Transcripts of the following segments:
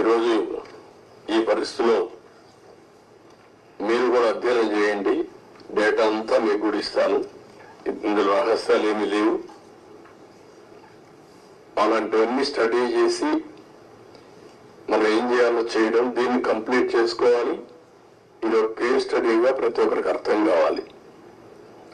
ఈరోజు ఈ పరిస్థితిలో మీరు కూడా అధ్యయనం చేయండి. డేటా అంతా మీకు కూడా ఇస్తాను. ఇందులో రహస్యాలు ఏమీ లేవు. అలాంటివన్నీ స్టడీ చేసి మనం ఏం చేయాలో చేయడం దీన్ని కంప్లీట్ చేసుకోవాలి. ఇది ఒక కేస్ స్టడీగా ప్రతి ఒక్కరికి అర్థం కావాలి.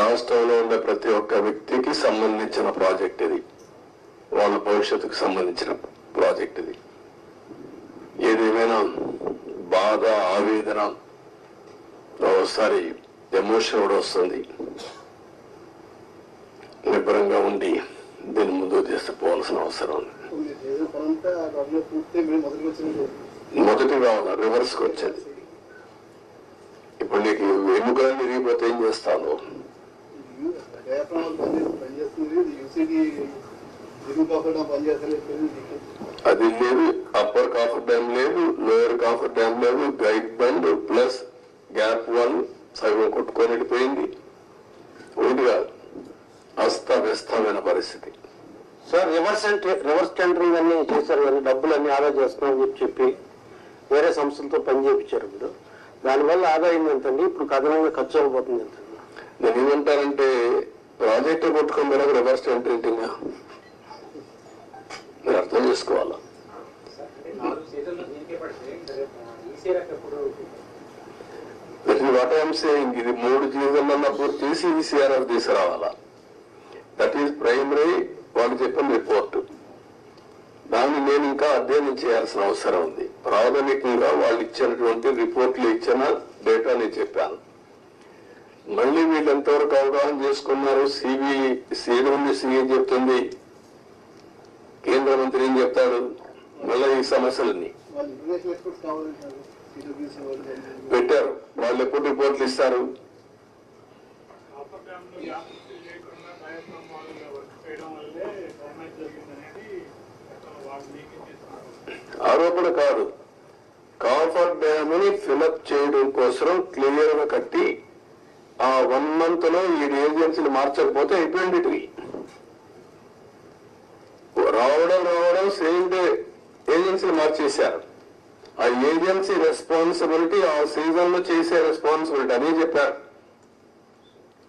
రాష్ట్రంలో ఉండే ప్రతి ఒక్క వ్యక్తికి సంబంధించిన ప్రాజెక్ట్ ఇది. వాళ్ళ భవిష్యత్తుకు సంబంధించిన ప్రాజెక్ట్ ఇది. ఏమైనా బాధ ఆవేదన? ఒకసారి ఎమోషన్ కూడా వస్తుంది. నిబ్బరంగా ఉండి దీన్ని ముందుకు తీసుకుపోవాల్సిన అవసరం ఉంది. మీరు మొదటి కావాలి? రివర్స్కి వచ్చేది. ఇప్పుడు నీకు ఎముకలన్నీ విరిగిపోతే ఏం చేస్తాను అది లేదు అప్పర్ కాఫర్ డ్యామ్ లేదు లోయర్ కాఫర్ డ్యామ్ లేదు guide bund plus gap one సగం కొట్టుకొని వెళ్ళిపోయింది ఒకటి కాదు. అస్తవ్యస్తమైన పరిస్థితి. Sir reverse entry- reverse tendering అన్ని చేశారు కానీ డబ్బులు అన్ని ఆదా చేస్తున్నామని చెప్పి చెప్పి వేరే సంస్థలతో పని చేయించారు ఇప్పుడు. దానివల్ల ఆదాయం ఎంతండి? ఇప్పుడు కథనంగా ఖర్చు అయిపోతుంది ఎంత నేను ఏమంటానంటే ప్రాజెక్టు కొట్టుకొని రివర్స్ టెంటరింగ్ మీరు అర్థం చేసుకోవాలా? వాట్ ఐఎమ్ సేయింగ్ ఇది మూడు జీవితంలో పూర్తి చేసి ఈ సిఆర్ఆర్ తీసుకురావాలా? దట్ ఈస్ ప్రైమరీ వాళ్ళు చెప్పిన రిపోర్ట్ దాన్ని నేను ఇంకా అధ్యయనం చేయాల్సిన అవసరం ఉంది. ప్రాథమికంగా వాళ్ళు ఇచ్చినటువంటి రిపోర్ట్లు ఇచ్చిన డేటా నేను చెప్పాను. మళ్ళీ వీళ్ళు ఎంతవరకు అవగాహన చేసుకున్నారు సిబి సీఎం చెప్తుంది. కేంద్ర మంత్రి ఏం చెప్తారు మళ్ళీ ఈ సమస్యలన్నీ. పెట్టారు. వాళ్ళు ఎప్పుడు రిపోర్ట్లు ఇస్తారు? ఆరోపణ కాదు. కాఫర్ డ్యామ్ని ఫిలప్ చేయడం కోసం క్లియర్గా కట్టి ఆ వన్ మంత్లో ఈ ఏజెన్సీలు మార్చకపోతే అయిపోయింది రావడం రావడం సేమ్ డే ఏజెన్సీలు మార్చేశారు. ఆ ఏజెన్సీ రెస్పాన్సిబిలిటీ ఆ సీజన్లో చేసే రెస్పాన్సిబిలిటీ అదే చెప్పారు.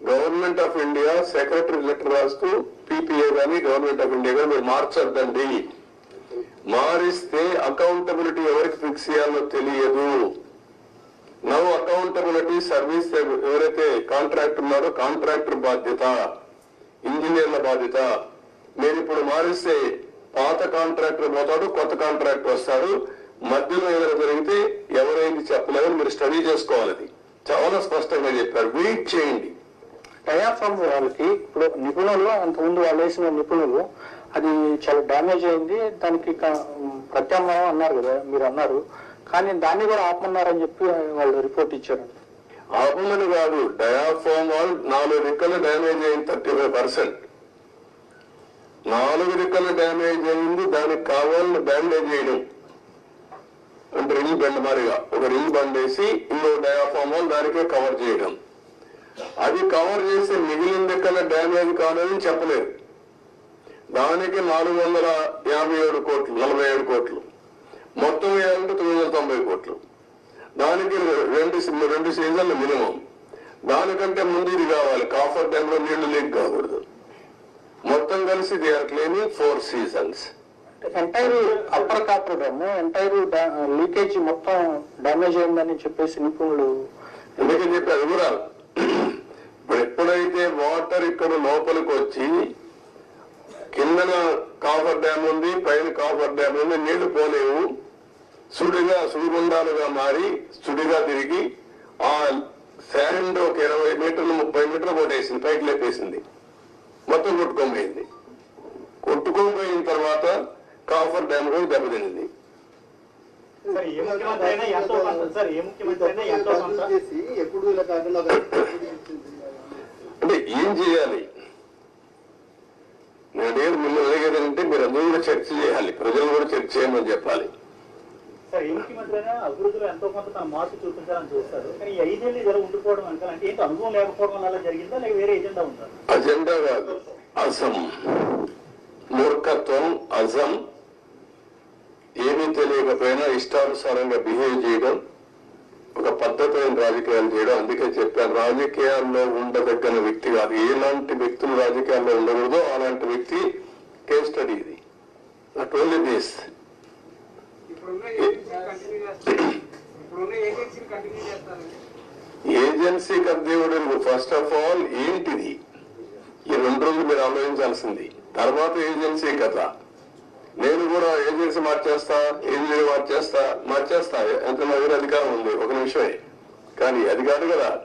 Government of India secretary letter రాస్తూ పీపీఏ కానీ గవర్నమెంట్ ఆఫ్ ఇండియా కానీ మీరు మార్చొద్దండి. మారిస్తే అకౌంటబిలిటీ ఎవరికి ఫిక్స్ చేయాలో తెలియదు. నవ్ అకౌంటబిలిటీ సర్వీస్ ఎవరైతే కాంట్రాక్టర్ ఉన్నారో కాంట్రాక్టర్ బాధ్యత ఇంజనీర్ల బాధ్యత. మీరు ఇప్పుడు మారిస్తే పాత కాంట్రాక్టర్ పోతాడు కొత్త కాంట్రాక్టర్ వస్తాడు. మధ్యలో ఏదైనా జరిగితే ఎవరైంది చెప్పలేదని మీరు స్టడీ చేసుకోవాలి అది. చాలా స్పష్టంగా చెప్పారు. వెయిట్ చేయండి. డయాఫ్రామ్ వాళ్ళకి ఇప్పుడు నిపుణులు అంతకుముందు వాళ్ళు వేసిన నిపుణులు అది చాలా డ్యామేజ్ అయింది. దానికి ప్రత్యామ్నాయం అన్నారు కదా మీరు అన్నారు. కానీ దాన్ని కూడా ఆపమన్నారని చెప్పి వాళ్ళు రిపోర్ట్ ఇచ్చారు. ఆపమని కాదు డయాఫామ్ వాల్ నాలుగు రెక్కలు డ్యామేజ్ అయింది థర్టీ ఫైవ్ పర్సెంట్. నాలుగు రెక్కల డ్యామేజ్ అయింది. దానికి కావాలని బ్యాండేజ్ చేయడం అంటే రింగ్ బెండ్ మారిగా ఒక రింగ్ బండేసి ఇంకో డయాఫామ్ దానికే కవర్ చేయడం. అది కవర్ చేసి మిగిలిన రెక్కల డ్యామేజ్ కాదని చెప్పలేదు. దానికి నాలుగు వందల యాభై ఏడు కోట్లు నలభై ఏడు కోట్లు. మొత్తం వేయాలంటే తొమ్మిది వందల తొంభై కోట్లు. దానికి రెండు రెండు సీజన్లు మినిమం. దానికంటే ముందు ఇది కావాలి. కాఫర్ డ్యామ్లో నీళ్ళు లీక్ కాకూడదు. మొత్తం కలిసి they are claiming four seasons entire upper copper dam entire leakage మొత్తం డ్యామేజ్ అయిందని చెప్పేసి నిపుణులు ఎందుకని చెప్పి అది కూడా. ఇప్పుడు ఎప్పుడైతే వాటర్ ఇక్కడ లోపలికి వచ్చి కిందన కాఫర్ డ్యామ్ ఉంది పైన కాఫర్ డ్యామ్ ఉంది నీళ్ళు పోలేవు సుడిగా సుడిగుండాలుగా మారి సుడిగా తిరిగి ఆ శాండ్ ఒక ఇరవై మీటర్లు ముప్పై మీటర్లు కొట్టేసింది పైకి లేపేసింది. మొత్తం కొట్టుకోపోయింది కొట్టుకోపోయిన తర్వాత కాఫర్ డ్యామ్ కూడా దెబ్బతింది. అంటే ఏం చేయాలి? నేను మిమ్మల్ని అడిగేది అంటే మీరు అందరూ కూడా చర్చ చేయాలి. ప్రజలు కూడా చర్చ చేయమని చెప్పాలి. సార్ ఏ అభివృద్ధిలో ఎంతో కొంత తన మార్పు చూపించాలని చూస్తారు. కానీ ఈ ఐదేళ్ళు ఇలా ఉండిపోవడం అంటే అంటే ఏంటి? అనుభవం లేకపోవడం వల్ల జరిగిందా? లేక వేరే ఎజెండా ఉందా? అజెండా కాదు. అసం మూర్ఖత్వం అజం. ఏమీ తెలియకపోయినా ఇష్టానుసారంగా బిహేవ్ చేయడం ఒక పద్ధతైన రాజకీయాలు చేయడం. అందుకే చెప్పాను రాజకీయాల్లో ఉండదగ్గన వ్యక్తి కాదు. ఎలాంటి వ్యక్తులు రాజకీయాల్లో ఉండకూడదో అలాంటి వ్యక్తి కేస్ స్టడీ ఇది నాట్ ఓన్లీ దిస్ ఇప్పుడున్న ఏజెన్సీ కంటిన్యూ చేస్తారు. ఇప్పుడున్న ఏజెన్సీ కంటిన్యూ చేస్తారు. ఏజెన్సీ కర్దేవుడు ఫస్ట్ ఆఫ్ ఆల్ ఏంటిది? ఈ రెండు రోజులు మీరు ఆలోచించాల్సింది. తర్వాత ఏజెన్సీ కథ. నేను కూడా ఏజెన్సీ మార్చేస్తా ఏజెన్సీ మార్చేస్తా మార్చేస్తా. ఎంత నా దగ్గర అధికారం ఉంది? ఒక నిమిషమే. కానీ అది కాదు కదా.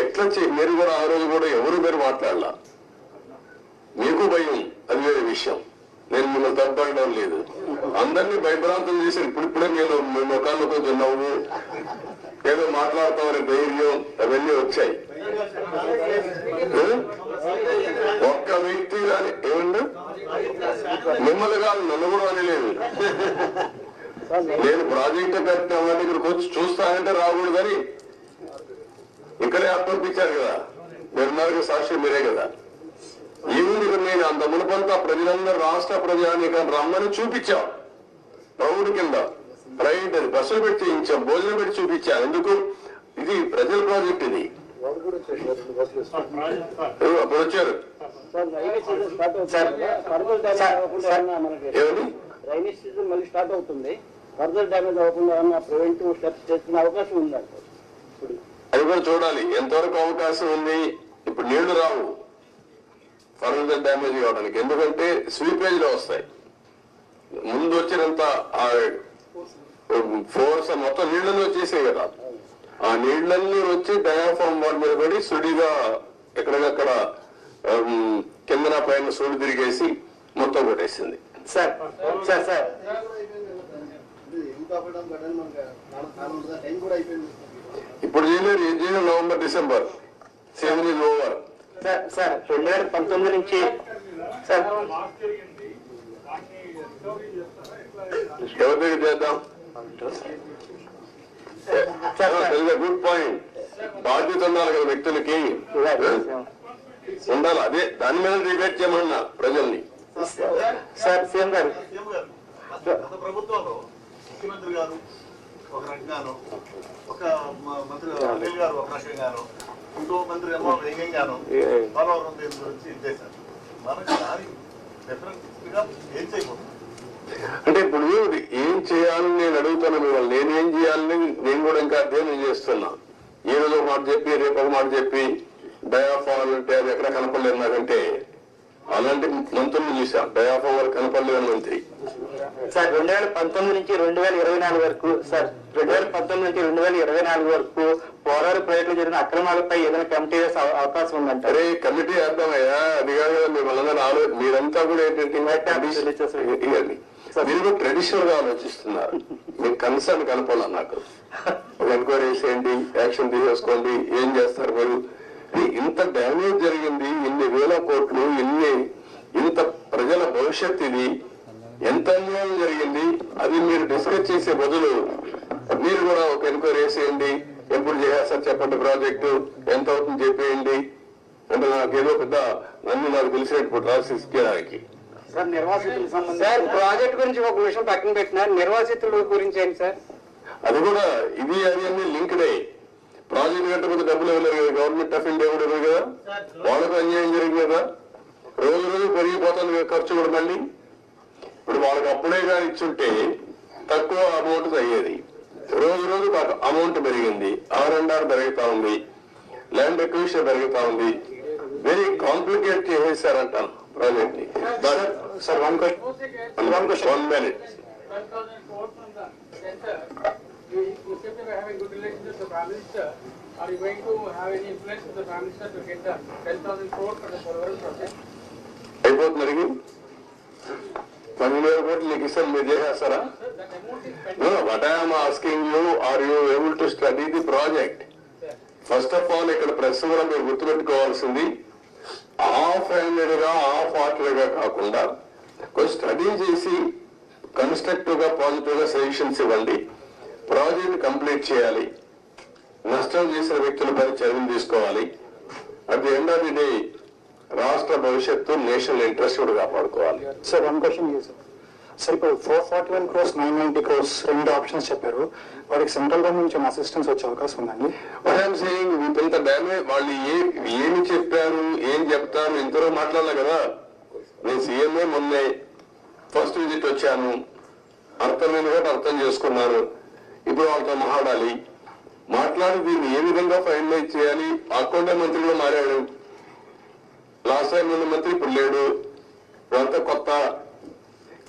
ఎట్లా చే మీరు కూడా ఆ రోజు కూడా ఎవరు మీరు మాట్లాడాల? మీకు భయం అది వేరే విషయం. నేను మిమ్మల్ని తప్పడం లేదు. అందరినీ భయభ్రాంతం చేసి ఇప్పుడిప్పుడే నేను మీ ముఖాల్లో కొంచెం నవ్వు ఏదో మాట్లాడతామనే ధైర్యం అవన్నీ వచ్చాయి. ఒక్క వ్యక్తి కానీ ఏమండి? మిమ్మల్ని కాదు నన్ను కూడా అనలేదు నేను ప్రాజెక్టు కట్టినామని ఇక్కడికి వచ్చి చూస్తానంటే రాకూడదని ఇక్కడే అప్పర్పించారు కదా. మీరున్నారు సాక్షి మీరే కదా. ఈ ఊరి అంత మునుపంతా ప్రజలందరూ రాష్ట్ర ప్రజానికం రమ్మని చూపించాం. రౌండ్ కింద ప్రైవేట్ అని బస్సులు పెట్టి చేయించాం భోజనం పెట్టి చూపించాం. ఎందుకు? ఇది ప్రజల ప్రాజెక్ట్ ఇది. అప్పుడు వచ్చారు. రైనీ సీజన్ స్టార్ట్ అవుతుంది ఫర్దర్ ఏమని రైనీ సీజన్ మళ్ళీ స్టార్ట్ అవుతుంది ఫర్దర్ డ్యామేజ్ అవ్వకుండా ఏమన్నా ప్రివెంటివ్ స్టెప్స్ చేసుకునే అవకాశం ఉందంట ఇప్పుడు అది కూడా చూడాలి. ఎంతవరకు అవకాశం ఉంది? ఇప్పుడు నీళ్ళు రావు. ఫర్దర్ డ్యామేజ్ కావడానికి ఎందుకంటే స్వీపేజ్లో వస్తాయి. ముందు వచ్చినంత ఫోర్స్ మొత్తం నీళ్ళని వచ్చేసాయి కదా. ఆ నీళ్ళన్నీ వచ్చి డయాఫామ్ వాల్ మీద పడి సుడిగా ఎక్కడికక్కడ కిందన పైన సుడి తిరిగేసి మొత్తం కొట్టేసింది. Sir sir sir. ఇప్పుడు చేయలేరు ఏం చేయలేరు November December. Season is over sir sir రెండు వేల పంతొమ్మిది నుంచి సార్. దగ్గర చేద్దాం. గుడ్ పాయింట్ బాధ్యత ఉండాలి కదా వ్యక్తులకి ఉండాలి. అదే దాని మీద డిబేట్ చేయమన్నా ప్రజల్ని. సార్ సీఎం గారు. ప్రభుత్వంలో ముఖ్యమంత్రి గారు ఒక రకంగాను ఒక మంత్రి అనిల్ గారు ఒక రకంగాను ఇంకో మంత్రి ఏమో వ్యంగ్యంగాను పోలవరం దీని గురించి ఇచ్చేశారు మనకి దాని డిఫరెన్స్గా ఏం చేయబోతుంది అంటే ఇప్పుడు ఏం చేయాలని నేను అడుగుతాను మిమ్మల్ని. నేనేం చేయాలని నేను కూడా ఇంకా అధ్యయనం చేస్తున్నా. ఈ రోజు ఒక మాట చెప్పి రేపు ఒక మాట చెప్పి డయాఫాల్ అంటే అది ఎక్కడ కనపడలేదు నాకంటే. అలాంటి మంత్రులు చూసాం డయాఫాల్ వరకు కనపడలేదు మంత్రి. సార్ రెండు వేల పంతొమ్మిది నుంచి రెండు వేల ఇరవై నాలుగు వరకు సార్ రెండు వేల పంతొమ్మిది నుంచి రెండు వేల ఇరవై నాలుగు వరకు పోరారు ప్రాజెక్టులో జరిగిన అక్రమాలపై ఏదైనా కమిటీ వేసే అవ- అవకాశం ఉందంట. అరే కమిటీ వేద్దామయ్యా అది కాదు మిమ్మల్ని ఆలో మీరంతా కూడా ఏంటంటే మీరు కూడా ట్రెడిషనల్గా ఆలోచిస్తున్నారు. మీకు కన్సర్న్ కనపడాలి నాకు. ఒక ఎంక్వైరీ చేసేయండి యాక్షన్ తీసేసుకోండి ఏం చేస్తారు మీరు? ఇంత డ్యామేజ్ జరిగింది ఇన్ని వేల కోట్లు ఇన్ని ఇంత ప్రజల భవిష్యత్ ఇది ఎంత అన్యాయం జరిగింది అది మీరు డిస్కస్ చేసే బదులు మీరు కూడా ఒక ఎంక్వైరీ చేసేయండి. ఎప్పుడు చేసేస్తారు చెప్పండి ప్రాజెక్టు ఎంత అవుతుంది చెప్పేయండి. అంటే నాకు ఏదో పెద్ద నన్ను నాకు తెలిసినప్పుడు రాసి ఇచ్చేదానికి సార్ ప్రాజెక్ట్ గురించి ఒక విషయం పక్కన పెట్టిన నిర్వాసితుల గురించి ఏంటి సార్? అది కూడా ఇది అది అన్ని లింక్డే. ప్రాజెక్ట్ కట్టకపోతే డబ్బులు ఇవ్వలేరు కదా గవర్నమెంట్ ఆఫ్ ఇండియా కూడా కదా. వాళ్ళకు అన్యాయం జరిగింది కదా. రోజు రోజు పెరిగిపోతుంది కదా ఖర్చు కూడా మళ్ళీ. ఇప్పుడు వాళ్ళకి అప్పుడే కానీ ఇచ్చుంటే తక్కువ అమౌంట్ అయ్యేది రోజు రోజు మాకు అమౌంట్ పెరిగింది. ఆర్ అండ్ ఆర్ పెరుగుతా ఉంది. ల్యాండ్ రిక్విషన్ పెరుగుతా ఉంది. వెరీ కాంప్లికేట్ చేసేసారంటాను ప్రజెంట్ని. అయిపోతుంది అడిగి పన్నెండు వేల కోట్లు నీకు ఇస్తాను మీరు చేసేస్తారా Sir, I'm asking you are you able to study the project first of all ఇక్కడ ప్రెస్ కూడా మీరు గుర్తుపెట్టుకోవాల్సింది. హాఫ్ హ్యాండెడ్గా హాఫ్ హార్టెడ్గా కాకుండా కొంచెం స్టడీ చేసి కన్స్ట్రక్టివ్గా పాజిటివ్గా సజెషన్స్ ఇవ్వండి. ప్రాజెక్ట్ కంప్లీట్ చేయాలి. నష్టం చేసిన వ్యక్తులపై చర్యలు తీసుకోవాలి. At the end of the day రాష్ట్ర భవిష్యత్తు నేషనల్ ఇంట్రెస్ట్ కూడా కాపాడుకోవాలి. సార్ వన్ క్వశ్చన్ సార్ ఇప్పుడు four forty one crores nine ninety crores రెండు ఆప్షన్స్ చెప్పారు. వారికి సెంట్రల్ గవర్నమెంట్ నుంచి అసిస్టెన్స్ వచ్చే అవకాశం ఉందండి? ఐఎమ్ సేయింగ్ ఇంత డ్యామే వాళ్ళు ఏ ఏమి చెప్పారు ఏం చెప్తారు ఇంతలో మాట్లాడలే కదా. నేను సీఎంఏ మొన్నే ఫస్ట్ విజిట్ వచ్చాను. అర్థమైన కూడా అర్థం చేసుకున్నారు. ఇప్పుడు వాళ్ళతో మాట్లాడాలి. మాట్లాడి దీన్ని ఏ విధంగా ఫైనలైజ్ చేయాలి? అకౌంట్ మంత్రిలో మారాడు. లాస్ట్ టైం ఉన్న మంత్రి ఇప్పుడు లేడు. ఇదంతా కొత్త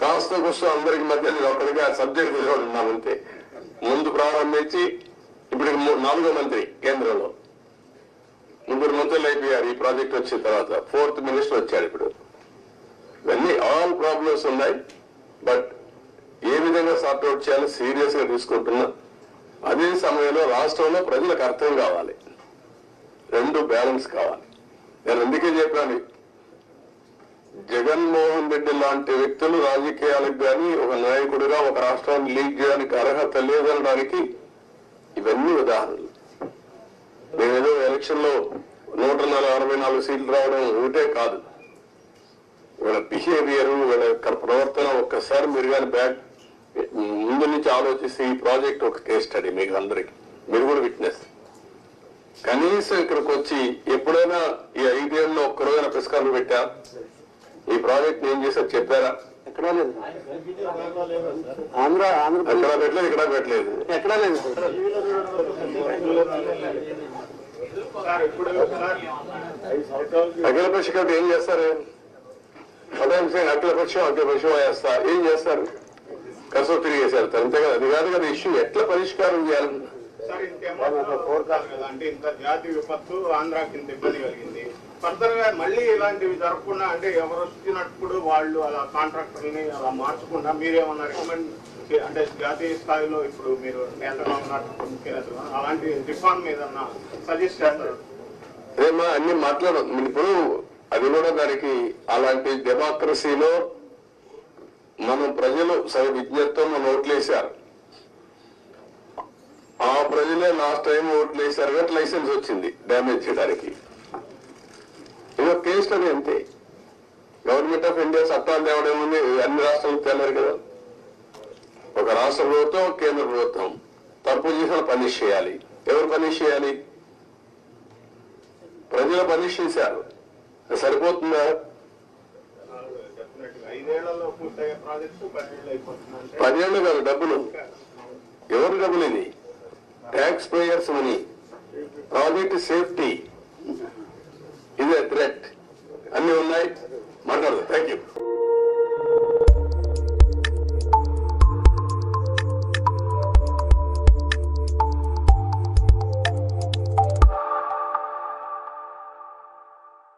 కాస్త కోసం అందరికి మధ్య నేను ఒక్కడిగా సబ్జెక్ట్ ఉన్నామంటే ఉన్నామంతే ముందు ప్రారంభించి ఇప్పుడు మూ- నాలుగో మంత్రి కేంద్రంలో. ముగ్గురు మంత్రులు అయిపోయారు ఈ ప్రాజెక్ట్ వచ్చిన తర్వాత. ఫోర్త్ మినిస్టర్ వచ్చాడు ఇప్పుడు. ఇవన్నీ ఆల్ ప్రాబ్లమ్స్ ఉన్నాయి బట్ ఏ విధంగా సార్ట్అవుట్ చేయాలో సీరియస్గా తీసుకుంటున్నా అదే సమయంలో రాష్ట్రంలో ప్రజలకు అర్థం కావాలి. రెండు బ్యాలెన్స్ కావాలి. నేను అందుకే చెప్పాను జగన్మోహన్ రెడ్డి లాంటి వ్యక్తులు రాజకీయాలకు గాని ఒక నాయకుడిగా ఒక రాష్ట్రాన్ని లీడ్ చేయడానికి అర్హత లేదనడానికి ఇవన్నీ ఉదాహరణలు. మేమేదో ఎలక్షన్లో నూట నలభై అరవై నాలుగు సీట్లు రావడం ఒకటే కాదు. వీళ్ళ బిహేవియర్ వీళ్ళ యొక్క ప్రవర్తన ఒక్కసారి మీరు కానీ బ్యాక్ ముందు నుంచి ఆలోచిస్తే ఈ ప్రాజెక్ట్ ఒక కేస్ స్టడీ మీకు అందరికి. మీరు కూడా విట్నెస్. కనీసం ఇక్కడికి వచ్చి ఎప్పుడైనా ఈ ఐదేళ్ళలో ఒక్కరోజైనా పుస్తకాలు పెట్టా? ఈ ప్రాజెక్ట్ ఏం చేశారు చెప్పారా? ఎక్కడా లేదు. ఆంధ్ర అక్కడ పెట్టలేదు ఇక్కడ పెట్టలేదు. ఎక్కడా లేదు. అఖిల ఏం చేస్తారు? పదం సింగ్ అఖిల పక్షం అఖిల పక్షం వేస్తా. ఏం చేస్తారు? కసో తిరిగి అంతే కదా అది కాదు కదా ఇష్యూ ఎట్లా పరిష్కారం చేయాలి? సార్ ఇంకేమో కోరుతారు కదా అంటే ఇంత జాతి విపత్తు ఆంధ్రాకి ఇంత ఇబ్బంది కలిగింది. ఫర్దర్గా మళ్ళీ ఇలాంటివి జరగకుండా అంటే ఎవరు వచ్చినప్పుడు వాళ్ళు అలా కాంట్రాక్టర్ని అలా మార్చకుండా మీరేమన్నా రికమెండ్ అంటే జాతీయ స్థాయిలో ఇప్పుడు మీరు నేతగా ఉన్నట్టు ముఖ్యనేతలు అలాంటి రిఫార్మ్ ఏదన్నా సజెస్ట్ చేస్తారు? అదేమా అన్ని మాట్లాడు ఇప్పుడు అది కూడా దానికి అలాంటి డెమోక్రసీలో మనం ప్రజలు సరి విజ్ఞతతో మనం ఓట్లేశారు. ఆ ప్రజలే లాస్ట్ టైం ఓట్లేశారు కాబట్టి లైసెన్స్ వచ్చింది డ్యామేజ్ చేయడానికి. ఇది ఒక కేసు అది అంతే. గవర్నమెంట్ ఆఫ్ ఇండియా చట్టాలు తేవడం ఉంది అన్ని రాష్ట్రాలు తేలేరు కదా. ఒక రాష్ట్ర ప్రభుత్వం ఒక కేంద్ర ప్రభుత్వం. తప్పు చేసిన పనిష్ చేయాలి. ఎవరు పనిష్ చేయాలి? ప్రజలు పనిష్ చేశారు. సరిపోతుందా? పదిహేళ్ళు కాదు డబ్బులు. ఎవరు డబ్బులు ఇది? Tax payers money project safety ఇదే థ్రెట్ అన్ని ఉన్నాయి మాట్లాడదు థ్యాంక్ యూ